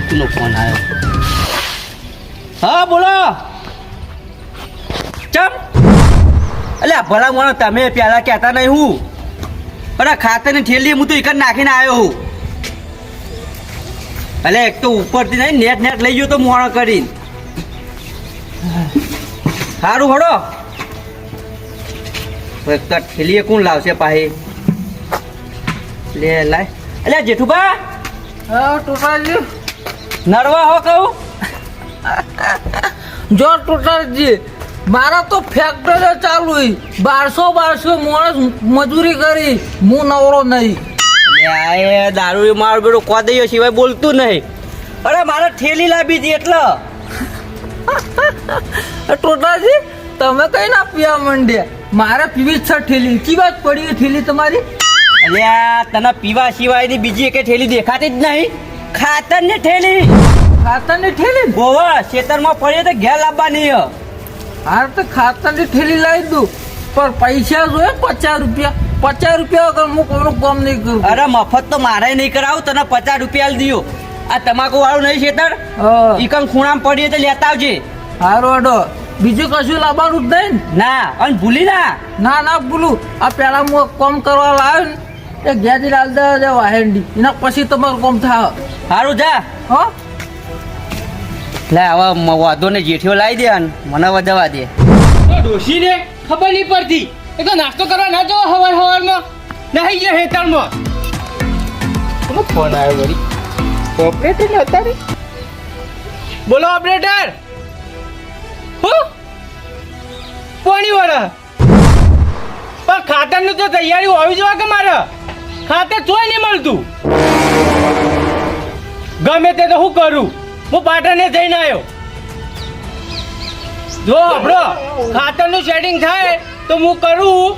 એકનો ફોન આવ્યો. હા, બોલો. ચમ. અલ્યા ભલા મોણો તમે પહેલાં કહેતા નહીં હું. પણ ખાતરની ઠેલી હું તો એક નાખીને આવ્યો હું. એટલે એક તો ઉપરથી નહીં, નેટ નેટ લઈ ગયો તો મોણો કરીને. સારું હડો. એક તો થેલીએ કોણ લાવશે પાહી? લે, લાય. અલ્યા જેઠુબા હા ટોટાજી નરવા હો કહું? જો ટોટાજી મારા તો ફેક્ટરી ચાલુ. બારસો બારસો માણસ મજૂરી કરી હું નવરો નહીં. દારૂ મારો બેડો કોદૈયો સિવાય બોલતું નહીં. અરે મારે ઠેલી લાવી હતી એટલે. ટોટાજી તમે કઈ ના પીવા માંડ્યા? મારે પીવી જ છે ઠેલી. કી વાત પડી ઠેલી તમારી? અલ્યા તને પીવા સિવાયની બીજી એકે ઠેલી દેખાતી જ નહીં. ખાતરની ઠેલી ખાતરની ઠેલી ગોવા ખેતરમાં પડીએ તો ઘેર લાવવાની હે. હાર તો ખાતરની ઠેલી લાવી દઉં. પણ પૈસા જોઈએ પચાસ રૂપિયા. પચાસ રૂપિયા વગર હું કોઈનું કામ નહીં કરું? અરે મફત તો મારે નહીં કરાવું તને પચાસ રૂપિયા દિયો. આ તમાકુ વાળું નહીં ખેતર. ઈકન ખૂણામાં પડીએ તો લેતા આવજે. હારો અડો બીજું કશું લાવવાનું જ નહીં ના? અને ભૂલી ના. ના ના ભૂલું. આ પેલા હું કોમ કરવા લાવ્યો ને એ ઘેરથી લાલ દે દે વાહેન્ડી એના પછી તમારું કોમ થાય. સારું જા. હો? લે હવે વાદો ને જેઠીઓ લાવી દે અને મને વધવા દે. ડોશીને ખબર નહીં પડતી. એ તો નાસ્તો કરવા ના જવો હવાર હવારમાં. નહીં ગયા હેતરમાં કોનો ફોન આવ્યો વળી. ઓપરેટર ને અત્યારે બોલો ઓપરેટર. હો? પાણી વાળા પણ ખાતરનું તો તૈયારી હોવી જોઈએ કે મારે? ખાતર ચોય નહીં મળતું. ગમે તે તો હું કરું. હું પાટણને જઈને આવ્યો. જો આપણો ખાતરનું સેટિંગ થાય તો હું કરું.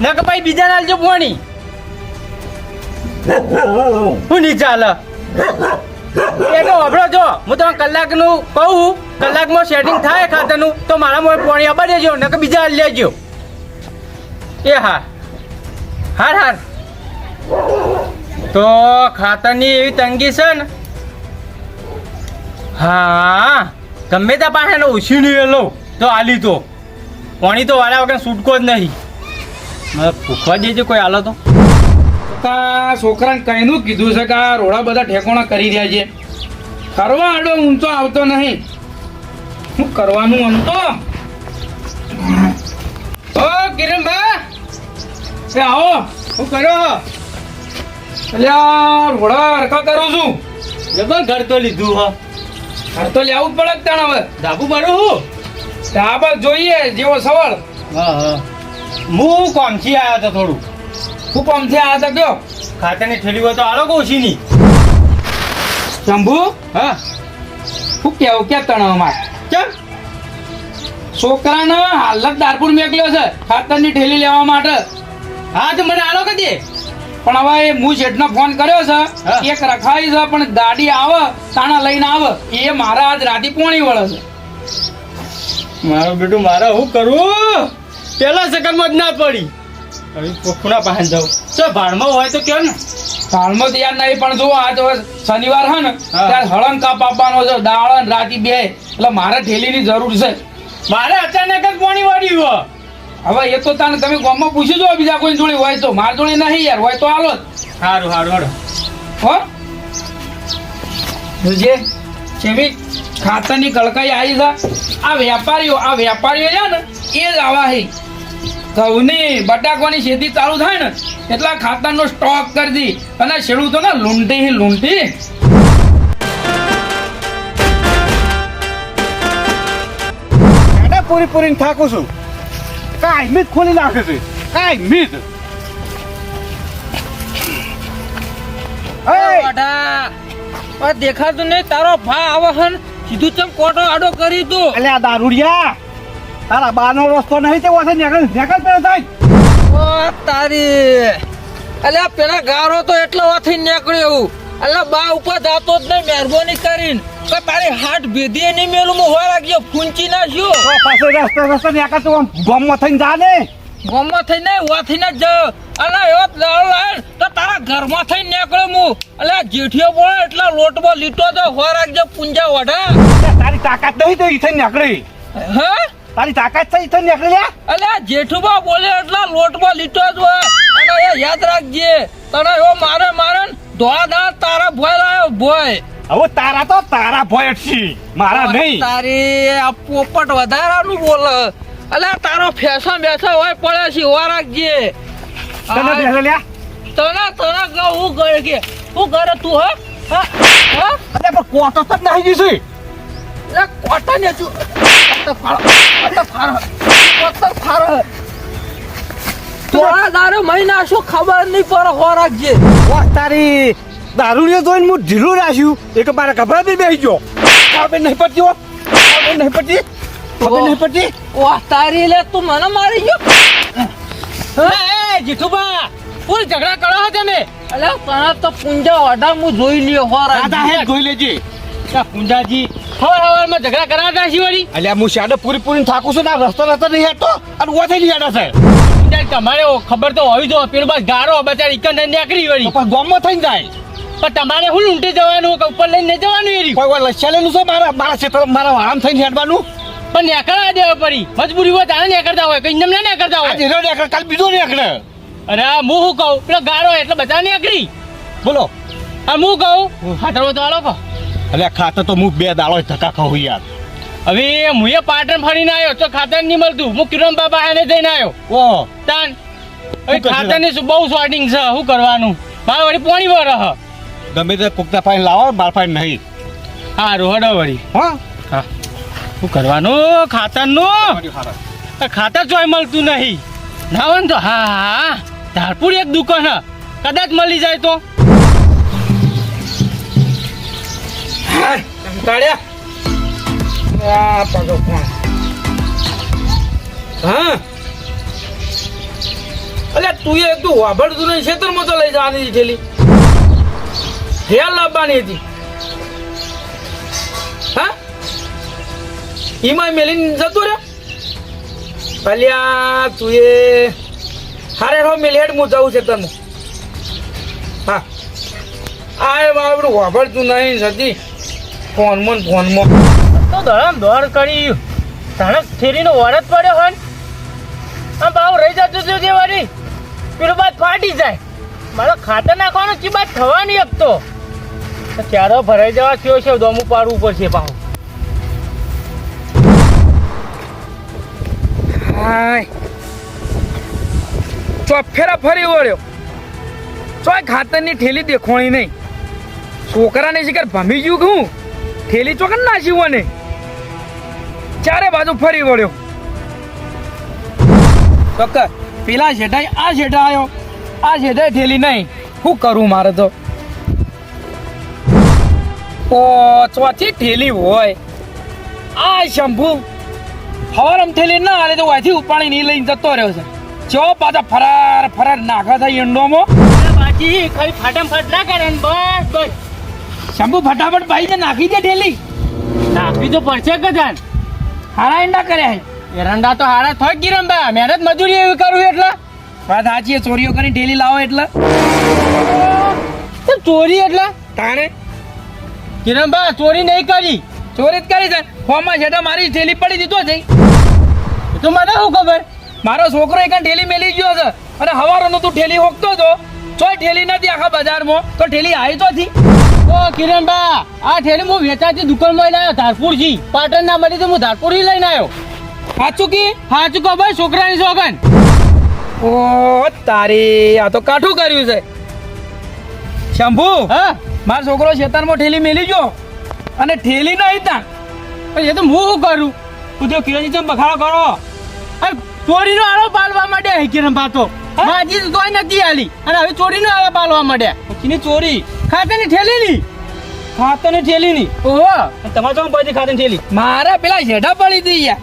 ન કે ભાઈ બીજા નાલ જો પોણી હું નહીં ચાલે. એનો તો જો, હું તમને કલાકનું કહું. કલાકમાં સેટિંગ થાય ખાતરનું, તો મારા મોએ પોણી આપવા દેજો ન કે બીજા લેજો. એ હા. હાર હાર. તો ખાતરની એવી તંગી છે ને. હા ગમે ત્યાં પાસે એને નહીં લો તો આલી તો પાણી તો વાળા વગર છૂટકો જ નહીં. મને પૂછવા દેજે કોઈ આલો તો. કા છોકરાને કઈનું કીધું છે કે આ રોડા બધા ઠેકોણા કરી રહ્યા છે. કરવા આડો ઊંચો આવતો નહીં. શું કરવાનું આમ તો. ઓ કિરણભા એ આવો. શું કર્યો એટલે આ રોડા હરખા કરું છું. જબર ઘર તો લીધું હા. ઘર તો લેવું જ પડે તાણ હવે? ધાબુ મારું હું? ધાબા જોઈએ જેવો સવાલ. હા હા. હું કોમથી આવ્યો હતા થોડું? હું કોમથી આવ્યા હતા કયો? ખાતરની થેલી હોય તો આલો કહું ની શંભુ? હા. શું કેવું કે તણાવમાં કેમ? છોકરાને હાલ જ દારપુર મેકલ્યો છે ખાતરની ઠેલી લેવા માટે. હા તો મને આલો કે દે. પણ હવે હું શેઠનો ફોન કર્યો છે એક રખાઈ છે પણ ગાડી આવે તાણા લઈને આવે એ મારા આજ રાતી પોણી વળે છે. મારું બેટું મારે હું કરું? પેલા સેકન્ડમાં જ ના પડી. હવે કોકના પાસે જાઉં. તો ભાડમાં હોય તો કયો ને? હાલમાં તો યાર નહીં પણ જો આજ તો શનિવાર છે ને હા. ત્યારે હળંગ કાપ આપવાનો છે દાળ અને રાતી બે. એટલે મારે ઠેલીની જરૂર છે. મારે અચાનક જ પાણી વાળ્યું હો. હવે એ તો તને તમે ગામમાં પૂછી જો બીજા કોઈ જોડે હોય તો માર જોડે નહીં યાર હોય તો હાલો જ. સારું સારું હાલો. હો? જોજે કેવી ખાતરની કળકાઈ આવી છે. આ વેપારીઓ આ વેપારીઓ છે ને એ જ આવા હે ઘઉંની બટાકાની ખેતી ચાલુ થાય ને એટલા ખાતરનો સ્ટોક કરી દી. અને ખેડૂતો ને લૂંટી લૂંટી. એને પૂરી પૂરીને થાકું છું. કાંઈ મીત ખોલી નાખે છે કાંઈ મીત વાડા દેખાતું નહીં તારો ભા આવહન સીધું ચમ કોટો આડો કરી તું એટલે આ દારૂડિયા! તારા બાનો રસ્તો નહીં તે વાસે નીકળ નીકળ પેલો થાય ઓ તારી. અલ્યા પેલા ગારો તો એટલો વાથી નીકળ્યો. અલ્યા બા ઉપર જાતો જ નહીં મહેરબાની કરીને. કે તારી હાથ ભેદી નહીં મેલું હું હોય લાગ્યો ફૂંચી નાખ્યો પાછો રસ્તે ને આકા તું ગમમાં થઈને જા ને. ગામમાં થઈને વાથીને જ અને એવો લાવે તો તારા ઘરમાં થઈને નીકળ્યો હું. એટલે જેઠિયો બોલે એટલા લોટમાં લીટો તો હોય રાખજો પુંજા વઢા. તારી તાકાત નહીં તો ઈથે નીકળી. હે? તારી તાકાત છે ઈથે નીકળી એટલે જેઠુબા બોલે એટલા લોટમાં લીટો જ હોય. અને એ યાદ રાખજે. તને એવો મારે મારે ને ધોળા તારા ભોય લાયો ભોય. હવે તારા તો તારા ભોય છે. મારા નહીં. તારી આ પોપટ વધારાનું બોલ. એટલે તારો ફેશન બેસા હોય પડે છે હોવા રાખજે. તને બેસે લ્યા. તને હું કરે કે હું કરે તું હા? હા? હા? અરે પણ કોટો તો નહીં જઈશું એટલે કોટા ને તું. ફાળો ફાળો કોટા ફાળો થોડા દારૂ મહિના શું ખબર નહીં પડે હો છે તારી દારૂડિયો જોઈને હું ઢીલું રાખ્યું. એક મારા ગભરા બી બેસી ગયો. ખબર નહીં પડતી ખબર નહીં પડતી. ખબર નહીં પડતી. વાહ તારી લે તું મને મારી ગયો. એ જીઠુબા ફૂલ ઝઘડા કરો છો તમે. એટલે તને તો પુંજા ઓઢા હું જોઈ લ્યો હોરા દાદા હે જોઈ લેજે. પૂંજાજી હવાર હવારમાં ઝઘડા કરાવતા છીએ વળી? અલ્યા હું શાડે પૂરી પૂરી થાકું છું ને રસ્તો રસ્તો નહીં હેઠતો અને ઓથી નહીં હેઠે છે. પૂંજાજી તમારે ખબર તો હોવી જો પેલો બસ ગારો બચારી ને નીકળી વળી. પણ ગોમો થઈ જાય. પણ તમારે શું ઊંટી જવાનું? કે ઉપર લઈને જવાનું એરી? કોઈ કોઈ લસ્યાલેલું છે? મારા મારા ક્ષેત્ર મારા આમ થઈને હેડવાનું. પણ નેકળવા દેવા પડી મજબૂરી હોય તારે નેકળતા હોય કઈ ના નેકળતા હોય. ધીરો નેકળ કાલ બીજો નેકળે. અરે હું શું કહું? પેલો ગારો એટલે બધા નેકળી. બોલો. આ હું કહું? ખાતર તો આલો કહો. અલ્યા ખાતર તો હું બે દાળો ધક્કા ખાઉં યાર. હવે હું એ પાટણ ફરીને આવ્યો તો ખાતર નહીં મળતું. હું કિરણ બાબા એને જઈને આવ્યો ઓહો તાન હવે ખાતર ખાતરની શું બહુ શોર્ટિંગ છે શું કરવાનું? મારે વળી પોણી વર ગમે તે કુકતા ફાઈન લાવો બાર ફાઈન નહીં. હા રોહડો વળી. હા? શું કરવાનું? ખાતરનું? ખાતર ચોય મળતું નહીં. ના હોય તો હા હા ધારપુર એક દુકાન હ. કદાચ મળી જાય તો. આ પાછો ફોન હા? અલ્યા, તું એ તું નહીં, ખેતરમાં તો લઈ જવાની થેલી હેલ લાવવાની હતી. હા? ઈમાં મેલીને જતો રે અલ્યા, તું એ હારે હો મેલ હેડ, હું જાઉં ખેતરમાં હા. આ એ વાભળતું નહીં, સતી. ફોનમાં ફોનમાં. તો ધડમ દોડ કરી. ધણક થેરીનો વરત પડ્યો હોય આમ ભાવ રહી જતો હતું જે વળી. પેલું બાદ ફાટી જાય. મારો ખાતર નાખવાનું ચી બાદ થવાની આપતો. ચારો ભરાઈ જવા થયો છે દોમું પાડવું પડશે ભાવ ચોફેરા ફરી વળ્યો. ચોય ખાતરની ઠેલી દેખોણી નહીં. છોકરાને શિકાર ભમી ગયું હું ઠેલી ચોકન નાસી ને ચારે બાજુ ફરી વળ્યો. ચોક્કસ પેલા શેઠાઈ આ શેઠા આવ્યો આ શેઠાઈ ઠેલી નહીં. શું કરું મારે તો? ઓ, ચોથી ઠેલી હોય. આ શંભુ, હવારમ થેલી ના હાલે તો વાથી ઉપાડી નહીં લઈને જતો રહ્યો છે. ચો પાછા ફરાર ફરાર નાખા થાય ઈંડોમાં. બાજી કઈ ફાટમ ફાટ ના કરે ને બસ બસ. શંભુ ફટાફટ ભાઈ ને નાખી દે ઠેલી. નાખવી તો પડશે કદાચ હારા એંડા કર્યા એરંડા તો હારા થોય કિરણબા મહેનત મજૂરી એવી કરું એટલે. વાત સાચી ચોરીઓ કરીને ઠેલી લાવો એટલે. ચોરી એટલે? તાણે? કિરણબા ચોરી નહીં કરી. ચોરી જ કરી છે. ફોર્મમાં છેટા મારી ઠેલી પડી દીધો છે. તો મને શું ખબર? મારો છોકરો એક ઠેલી મેલી ગયો છે. અને હવારનો તું ઠેલી હોકતો હતો ચોય ઠેલી નથી આખા બજારમાં. તો ઠેલી આવી તો હતી. ઓ કિરણબા આ ઠેલી હું વેચાતી દુકાનમાં લઈને આવ્યો ધારપુરથી. પાટણ ના મળી તો હું ધારપુર લઈને આવ્યો. સાચું કી? સાચું કહો ભાઈ છોકરાની સોગન ઓ તારી આ તો કાઠું કર્યું છે. શંભુ હા? મારો છોકરો શેતાનમાં ઠેલી મેલી ગયો. અને ઠેલી નહીં તા. પણ એ તો હું શું કરું? તું તો કિરણજી ચમ બખાડો કરો. ચોરીનો આળો પાલવા માટે કિરણ કિરણબા તો. માજી તો તોય નથી આલી અને હવે ચોરી ન આવે પાલવા માંડ્યા એની ચોરી? ખાતેની ઠેલીની ખાતરની ઠેલી ની? ઓહો. તમારે શું પડી ખાતરની ઠેલી મારા પેલા હેડા પડી હતી યાર.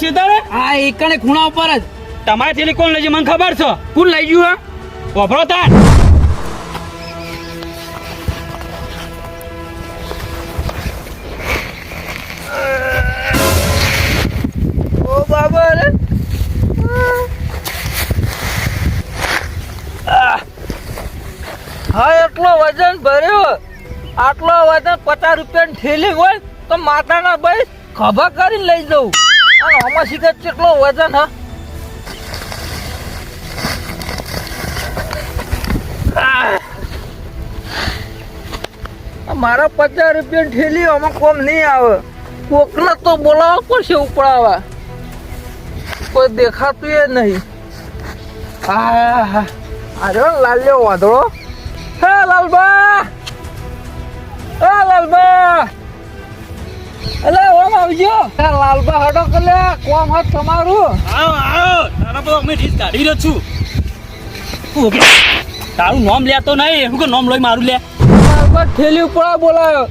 છે તારે? આ એકને ખૂણા ઉપર જ. તમારી ઠેલી કોણ લઈ ગયું મને ખબર છે. કોણ લઈ ગયું હા? વભરો તાર. ઓ બાબા આટલો વજન પચાસ રૂપિયાની થેલી હોય તો માતાના ભાઈ ખભા કરીને લઈ જવું. અને આમાં શીખે કેટલો વજન, હા? મારા પચાસ રૂપિયાની ઠેલી આમાં કોમ નહીં આવે. કોકને તો બોલાવવા પડશે ઉપડાવા કોઈ દેખાતું એ નહીં. આ અરે લાલ્યો વાંધળો હે લાલબા હે લાલબા અલે ઓમ આવજો હે લાલબા હડો કલે કોમ હત તમારું આવો આવો તારા પર અમે ઠીક કાઢી રહ્યો છું. તારું નામ લેતો નહીં. હું કે નામ લઈ મારું લે. લાલબા ઠેલી ઉપડા બોલાયો.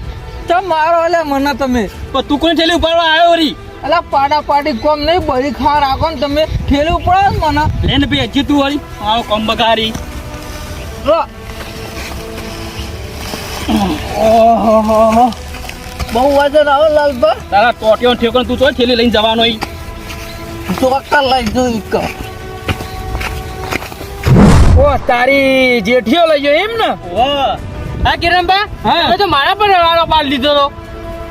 ચમ મારો અલે મને તમે? પણ તું કોને થેલી ઉપાડવા આવ્યો રી અલા પાડા પાડી કોમ નહીં બળી ખા રાખો ને તમે. ઠેલી ઉપડા મને. લે ને ભાઈ હજી તું વળી. આવો કમ બગારી ઓહો બહુ વજન આવો લાલબા તારા ટોટીઓ ઠેકો તું તો થેલી લઈને જવાનો ઈ. ચોક્કસ લઈ જોઈ ઓ તારી જેઠીઓ લઈ ગયો એમ ને? ઓ. હા કિરણબા હા. હવે તો મારા પર વાળો પાડ લીધો તો.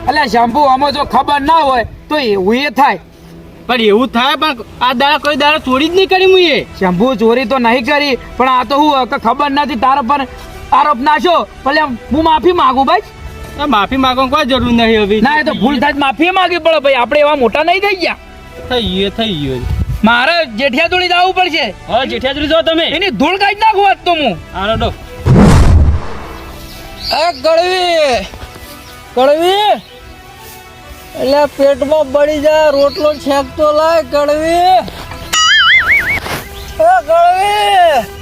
એટલે શંભુ આમાં જો ખબર ના હોય તો એવું એ થાય. પણ એવું થાય પણ આ દાડા કોઈ દાડા ચોરી જ નહીં કરી મુએ એ શંભુ ચોરી તો નહીં કરી પણ આ તો હું ખબર નથી તારા પર આરોપ નાખ્યો ભલે હું માફી માંગુ ભાઈ માફી માંગવા કોઈ જરૂર નહીં હવે. ના એ તો ભૂલ થાય માફી માંગી પડે ભાઈ. આપણે એવા મોટા નહીં થઈ ગયા. થઈ ગયો થઈ ગયો. મારે જેઠિયા જોડી જવું પડશે. હા જેઠિયાજરી જો તમે. એની ધૂળ કાઢી નાખું આજ તો હું. આનો ડો એ ગળવી ગળવી એટલે પેટમાં બળી જાય રોટલો છેકતો લાય ગળવી એ ગળવી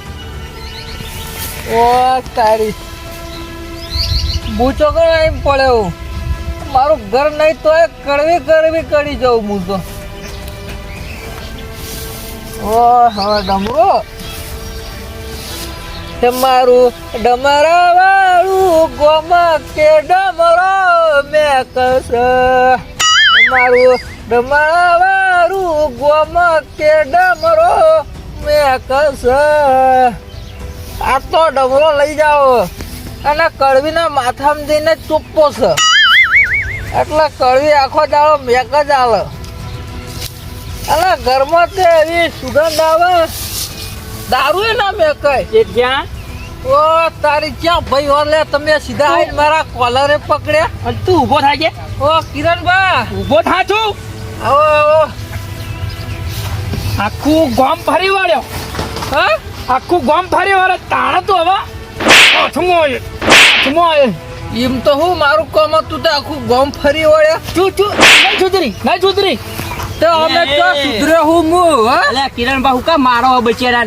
ઓ, તારી. બૂચો કરો એમ પડે હું. મારું ઘર નહીં તો કડવી કડવી કરી જાઉં હું તો ઓ, હવે ડમરો. મારું ડમરા વાળું ગોમાં કે ડમરો મેં કસ. મારું ડમરા વાળું ગોમાં કે ડમરો મેં કસ. આ તો ડમરો લઈ જાઓ. અને કડવીના માથામાં જઈને ચુપ્પો છે. એટલે કડવી આખો દાળો મેક જ આવે અને ઘરમાં તે એવી સુગંધ આવે. દારૂ એ ના મેકાય. જ્યાં ઓ તારી ક્યાં ભાઈ વાર તમે સીધા આવીને મારા કોલરે પકડ્યા. અને તું ઊભો થાય છે ઓ કિરણબા ઊભો થા છું આવો આવો. આખું ગોમ ફરી વળ્યો. હા? આખું ગામ ફરી વાળે તાણે તો હવે. એમ તો હું મારું કામ હતું તો આખું ગામ ફરી વળે ચૂ ચૂ. નહીં સુધરી નહીં સુધરી. તો અમે તો સુધર્યો હું હું હા. અલે કિરણ બા હું કા મારો બચેરા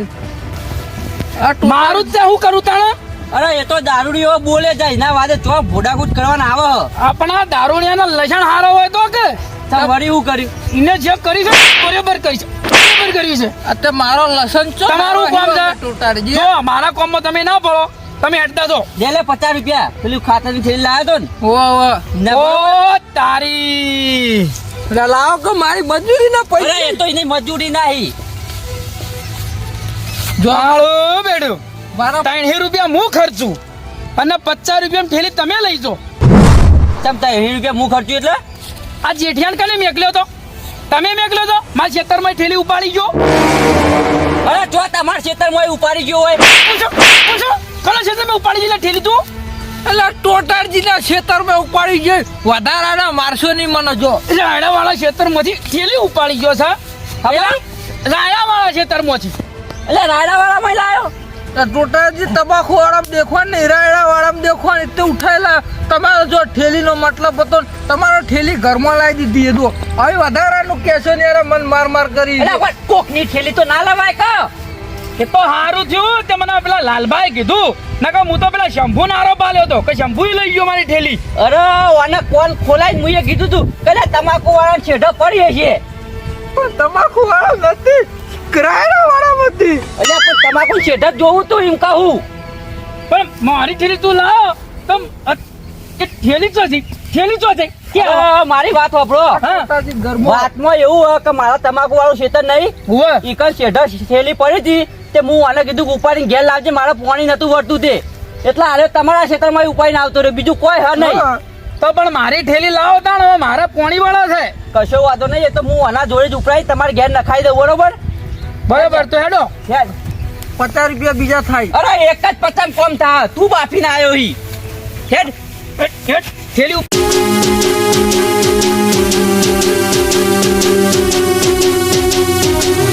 મારું જ તે હું કરું તાણે? અરે એ તો દારૂડીઓ બોલે જાય ના વાદે તો ભોડાકૂટ કરવાના આવે આપણા દારૂણિયાના લસણ હારો હોય તો કે? વળી હું કર્યું? એને જે કરી છે બરાબર કહીશ છે. બરોબર કર્યું છે. આ મારો લસણ ચો તમારું કામ છે? જો મારા કોમમાં તમે ના પડો. તમે હેડતા જો દે પચાસ રૂપિયા. પેલું ખાતરની થેલી લાવ્યો તો ને. ઓ તારી. લાવો કે મારી મજૂરી ના પૈસા? એ તો એની મજૂરી નહીં. જાળો બેડ્યો મારા ત્રણ રૂપિયા હું ખર્ચું? અને પચાસ રૂપિયા થેલી તમે લઈ જો ચમતા એવી રૂપિયા હું ખર્ચું એટલે? આ જેઠિયાન કને મેકલ્યો તો? તમે મેકલ્યો તો મારા ખેતરમાં ઠેલી ઉપાડી ગયો. અરે જો તમારા ખેતરમાં એ ઉપાડી ગયો હોય. પૂછો પૂછો કલા ખેતરમાં ઉપાડી ગયેલા ઠેલી તું? એટલે ટોટારજીના ખેતરમાં ઉપાડી ગયો. વધારાના મારશો નહીં મને જો. રાયડા વાળા ખેતરમાંથી ઠેલી ઉપાડી ગયો છે. રાયડા વાળા ખેતરમાંથી. એટલે રાયડા વાળા માં લાવ્યો ટોટારજી તમાકુ વાળા દેખવા ને હીરાયડા વાળા દેખવા ને તે ઉઠાયેલા. તમારો જો ઠેલીનો મતલબ હતો તમારો ઠેલી ઘરમાં લાવી દીધી હતું જો હવે વધારાનું કહેશો ને યાર મન માર માર કરી એટલે કોકની ઠેલી તો ના લવાય કા? એ તો સારું થયું તે મને પેલા લાલભાઈ કીધું. નકા હું તો પેલા શંભુ નારો પાલ્યો હતો કે શંભુ લઈ ગયો મારી ઠેલી. અરે આને કોણ ખોલાઈ મુએ કીધું તું. કદાચ તમાકુ વાળા છેડો પડી હશે. પણ તમાકુ વાળા નથી. કિરાયડા વાળા નથી અલ્યા પણ તમાકુ છેડો જ જોવું તો એમ કહું. પણ મારી થેલી તું લાવ. તમ કે થેલી ચો છે થેલી ચો છે. મારી વાત વાપરો. વાતમાં એવું હોય કે મારા તમાકુ વાળું શેતર નહીં. હુવે ઈ શેઢા થેલી પડી હતી તે હું આને કીધું કે ઉપાડીને ઘેર લાવજે મારે પાણી નતું વળતું તે. એટલે આરે તમારા ક્ષેત્રમાં ઉપાય આવતો રહ્યો. બીજું કોઈ હ નહીં. તો પણ મારી ઠેલી લાવો તાણ મારા પોણી વાળા છે. કશો વાંધો નહીં એ તો હું આના જોડે જ ઉપરાય તમારે ઘેર નખાઈ દઉં બરોબર? બરોબર તો હેડો. હેડ. પચાસ રૂપિયા બીજા થાય. અરે એક જ પતંગ કોમ થા તું બાફીને આવ્યો હી. હેડ. હેડ, થેલી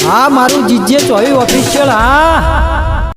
હા મારું જીજે ચોવી ઓફિશિયલ હા.